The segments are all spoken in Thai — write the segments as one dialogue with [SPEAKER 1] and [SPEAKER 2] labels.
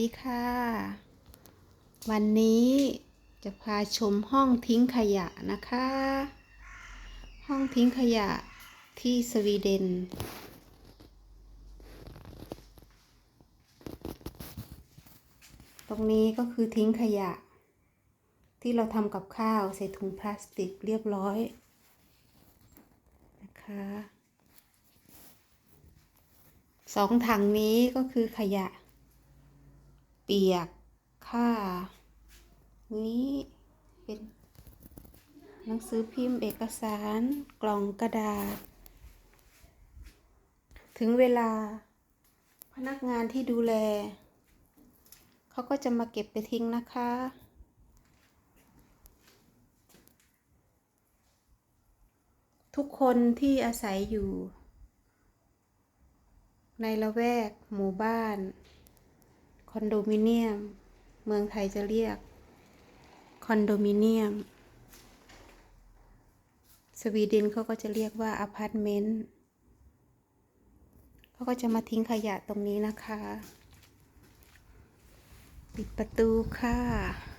[SPEAKER 1] ดีค่ะ วันนี้จะพาชมห้องทิ้งขยะนะคะ ห้องทิ้งขยะที่สวีเดน ตรงนี้ก็คือทิ้งขยะ ที่เราทำกับข้าวใส่ถุงพลาสติกเรียบร้อย นะคะสองถังนี้ก็คือขยะ ปียกค่า นี้เป็น หนังสือพิมพ์เอกสารกล่องกระดาษ ถึงเวลา พนักงานที่ดูแล เขาก็จะมาเก็บไปทิ้งนะคะทุกคนที่อาศัยอยู่ ในละแวกหมู่บ้าน คอนโดมิเนียม เมืองไทยจะเรียก คอนโดมิเนียม สวีเดนเขาก็จะเรียกว่าอพาร์ตเมนต์เขาก็จะมาทิ้งขยะตรงนี้นะคะ ปิดประตูค่ะ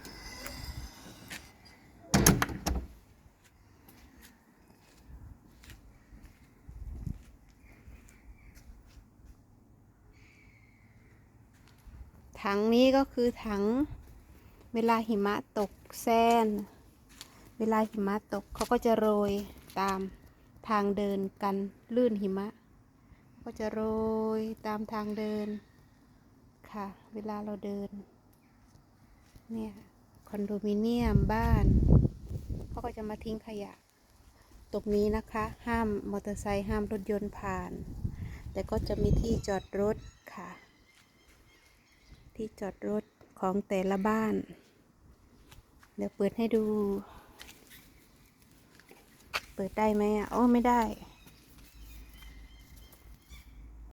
[SPEAKER 1] ถังนี้ก็คือถังเวลาหิมะตกแซนเวลาหิมะตกเขาก็จะโรยตามทางเดินกันลื่นหิมะ ก็จะโรยตามทางเดินค่ะ เวลาเราเดิน เนี่ยคอนโดมิเนียมบ้านเขาก็จะมาทิ้งขยะ ตรงนี้นะคะ ห้ามมอเตอร์ไซค์ห้ามรถยนต์ผ่าน แต่ก็จะมีที่จอดรถค่ะ ที่จอดรถของแต่ละบ้าน เดี๋ยวเปิดให้ดู เปิดได้ไหมอะโอ้ไม่ได้